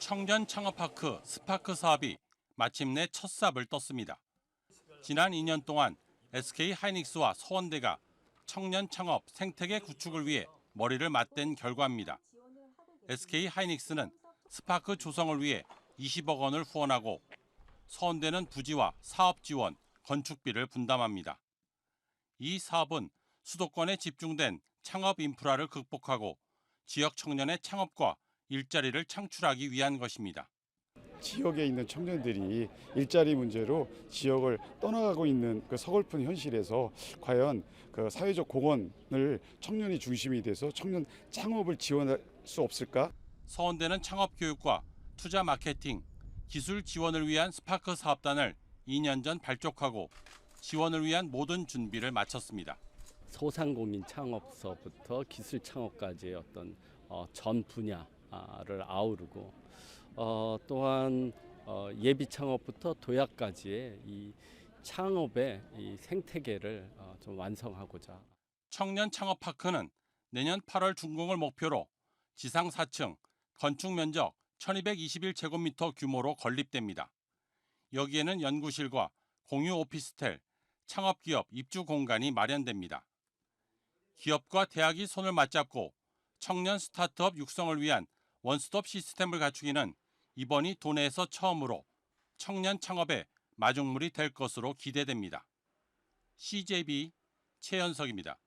청년 창업파크 스파크 사업이 마침내 첫 삽을 떴습니다. 지난 2년 동안 SK 하이닉스와 서원대가 청년 창업 생태계 구축을 위해 머리를 맞댄 결과입니다. SK 하이닉스는 스파크 조성을 위해 20억 원을 후원하고 서원대는 부지와 사업 지원, 건축비를 분담합니다. 이 사업은 수도권에 집중된 창업 인프라를 극복하고 지역 청년의 창업과 일자리를 창출하기 위한 것입니다. 지역에 있는 청년들이 일자리 문제로 지역을 떠나가고 있는 그 서글픈 현실에서 과연 그 사회적 공헌을 청년이 중심이 돼서 청년 창업을 지원할 수 없을까? 서원대는 창업 교육과 투자 마케팅, 기술 지원을 위한 스파크 사업단을 2년 전 발족하고 지원을 위한 모든 준비를 마쳤습니다. 소상공인 창업서부터 기술 창업까지의 어떤 어, 전 분야 를 아우르고 어, 또한 어, 예비 창업부터 도약까지의 이 창업의 이 생태계를 어, 좀 완성하고자 청년 창업 파크는 내년 8월 준공을 목표로 지상 4층, 건축 면적 1221제곱미터 규모로 건립됩니다. 여기에는 연구실과 공유 오피스텔, 창업기업 입주 공간이 마련됩니다. 기업과 대학이 손을 맞잡고 청년 스타트업 육성을 위한 원스톱 시스템을 갖추기는 이번이 도내에서 처음으로 청년 창업의 마중물이 될 것으로 기대됩니다. CJB 최현석입니다.